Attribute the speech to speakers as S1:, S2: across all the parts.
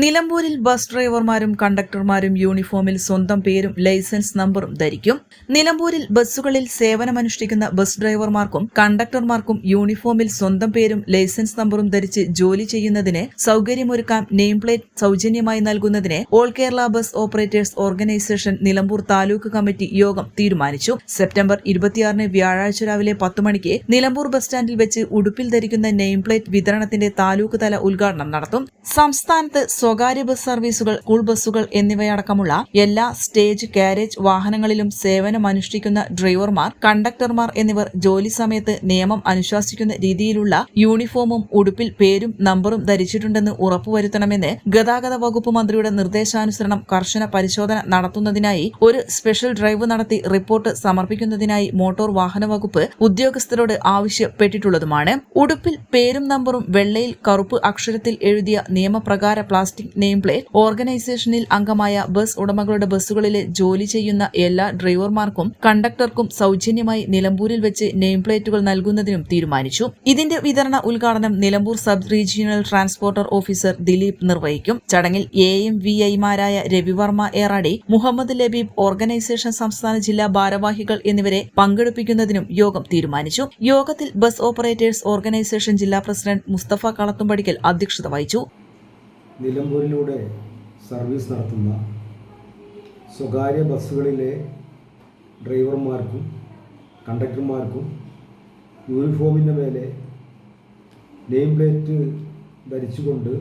S1: നിലമ്പൂരിൽ ബസ് ഡ്രൈവർമാരും കണ്ടക്ടർമാരും യൂണിഫോമിൽ സ്വന്തം പേരും ലൈസൻസ് നമ്പറും ധരിക്കും. നിലമ്പൂരിൽ ബസ്സുകളിൽ സേവനമനുഷ്ഠിക്കുന്ന ബസ് ഡ്രൈവർമാർക്കും കണ്ടക്ടർമാർക്കും യൂണിഫോമിൽ സ്വന്തം പേരും ലൈസൻസ് നമ്പറും ധരിച്ച് ജോലി ചെയ്യുന്നതിന് സൌകര്യമൊരുക്കാൻ നെയിം പ്ലേറ്റ് സൌജന്യമായി നൽകുന്നതിന് all Kerala bus operators organisation Nilambur taluk committee യോഗം തീരുമാനിച്ചു. സെപ്റ്റംബർ ഇരുപത്തിയാറിന് വ്യാഴാഴ്ച രാവിലെ പത്ത് മണിക്ക് നിലമ്പൂർ ബസ് സ്റ്റാൻഡിൽ വെച്ച് ഉടുപ്പിൽ ധരിക്കുന്ന നെയിം പ്ലേറ്റ് വിതരണത്തിന്റെ താലൂക്ക് തല ഉദ്ഘാടനം നടത്തും. സംസ്ഥാനത്ത് സ്വകാര്യ ബസ് സർവീസുകൾ സ്കൂൾ ബസ്സുകൾ എന്നിവയടക്കമുള്ള എല്ലാ സ്റ്റേജ് കാരേജ് വാഹനങ്ങളിലും സേവനം അനുഷ്ഠിക്കുന്ന ഡ്രൈവർമാർ കണ്ടക്ടർമാർ എന്നിവർ ജോലി സമയത്ത് നിയമം അനുശാസിക്കുന്ന രീതിയിലുള്ള യൂണിഫോമും ഉടുപ്പിൽ പേരും നമ്പറും ധരിച്ചിട്ടുണ്ടെന്ന് ഉറപ്പുവരുത്തണമെന്ന് ഗതാഗത വകുപ്പ് മന്ത്രിയുടെ നിർദ്ദേശാനുസരണം കർശന പരിശോധന നടത്തുന്നതിനായി ഒരു സ്പെഷ്യൽ ഡ്രൈവ് നടത്തി റിപ്പോർട്ട് സമർപ്പിക്കുന്നതിനായി മോട്ടോർ വാഹന വകുപ്പ് ഉദ്യോഗസ്ഥരോട് ആവശ്യപ്പെട്ടിട്ടുള്ളതുമാണ്. ഉടുപ്പിൽ പേരും നമ്പറും വെള്ളയിൽ കറുപ്പ് അക്ഷരത്തിൽ എഴുതിയ നിയമപ്രകാര നെയിം പ്ലേറ്റ്. ഓർഗനൈസേഷനിൽ അംഗമായ ബസ് ഉടമകളുടെ ബസ്സുകളിലെ ജോലി ചെയ്യുന്ന എല്ലാ ഡ്രൈവർമാർക്കും കണ്ടക്ടർക്കും സൌജന്യമായി നിലമ്പൂരിൽ വെച്ച് നെയിം പ്ലേറ്റുകൾ നൽകുന്നതിനും തീരുമാനിച്ചു. ഇതിന്റെ വിതരണ ഉദ്ഘാടനം Nilambur sub regional transporter officer Dileep നിർവഹിക്കും. ചടങ്ങിൽ എ എം വി ഐമാരായ രവിവർമ്മ ഏറാടി മുഹമ്മദ് ലബീബ് ഓർഗനൈസേഷൻ സംസ്ഥാന ജില്ലാ ഭാരവാഹികൾ എന്നിവരെ പങ്കെടുപ്പിക്കുന്നതിനും യോഗം തീരുമാനിച്ചു. യോഗത്തിൽ ബസ് ഓപ്പറേറ്റേഴ്സ് ഓർഗനൈസേഷൻ ജില്ലാ പ്രസിഡന്റ് മുസ്തഫ കളത്തുംപടിക്കൽ അധ്യക്ഷത വഹിച്ചു.
S2: നിലമ്പൂരിലൂടെ സർവീസ് നടത്തുന്ന സ്വകാര്യ ബസ്സുകളിലെ ഡ്രൈവർമാർക്കും കണ്ടക്ടർമാർക്കും യൂണിഫോമിന്റെ മേലെ നെയിം പ്ലേറ്റ് ധരിച്ചുകൊണ്ട്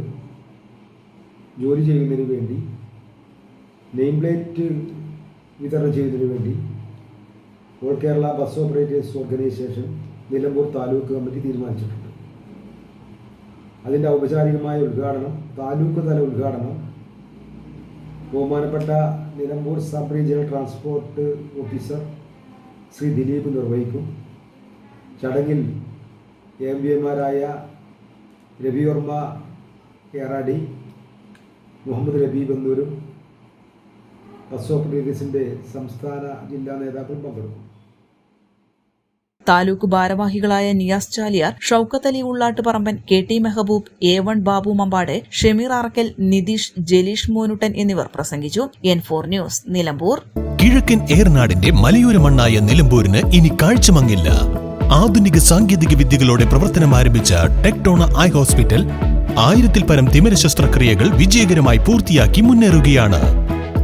S2: ജോലി ചെയ്യുന്നതിന് വേണ്ടി നെയിം പ്ലേറ്റ് വിതരണം ചെയ്യുന്നതിന് വേണ്ടി all Kerala bus operators organisation Nilambur taluk committee തീരുമാനിച്ചിട്ടുണ്ട്. അതിന്റെ ഔപചാരികമായ ഉദ്ഘാടനം താലൂക്ക് തല ഉദ്ഘാടനം ബഹുമാനപ്പെട്ട Nilambur sub regional transport officer Shri Dileep നിർവഹിക്കും. ചടങ്ങിൽ എം പി എമാരായ രവിവർമ്മ ഏറാടി മുഹമ്മദ് രബി ബന്നൂരും ബസ് ഓപ്പറേറ്റേഴ്സിന്റെ സംസ്ഥാന ജില്ലാ നേതാക്കളും പങ്കെടുക്കും.
S1: താലൂക്ക് ഭാരവാഹികളായ Niyas Chaliyar Shoukath Ali Ullattuparamban K T Mehboob A one Babu Mampad Shameer Arkal Nitish Jaleesh Monuttan എന്നിവർ പ്രസംഗിച്ചു. N four news Nilambur.
S3: കിഴക്കൻ ഏർനാടിന്റെ മലയോര മണ്ണായ നിലമ്പൂരിന് ഇനി കാഴ്ചമങ്ങില്ല. ആധുനിക സാങ്കേതിക വിദ്യകളോടെ പ്രവർത്തനം ആരംഭിച്ച ടെക്ടോണ ഐ ഹോസ്പിറ്റൽ ആയിരത്തിൽ പരം തിമിര ശസ്ത്രക്രിയകൾ വിജയകരമായി പൂർത്തിയാക്കി മുന്നേറുകയാണ്.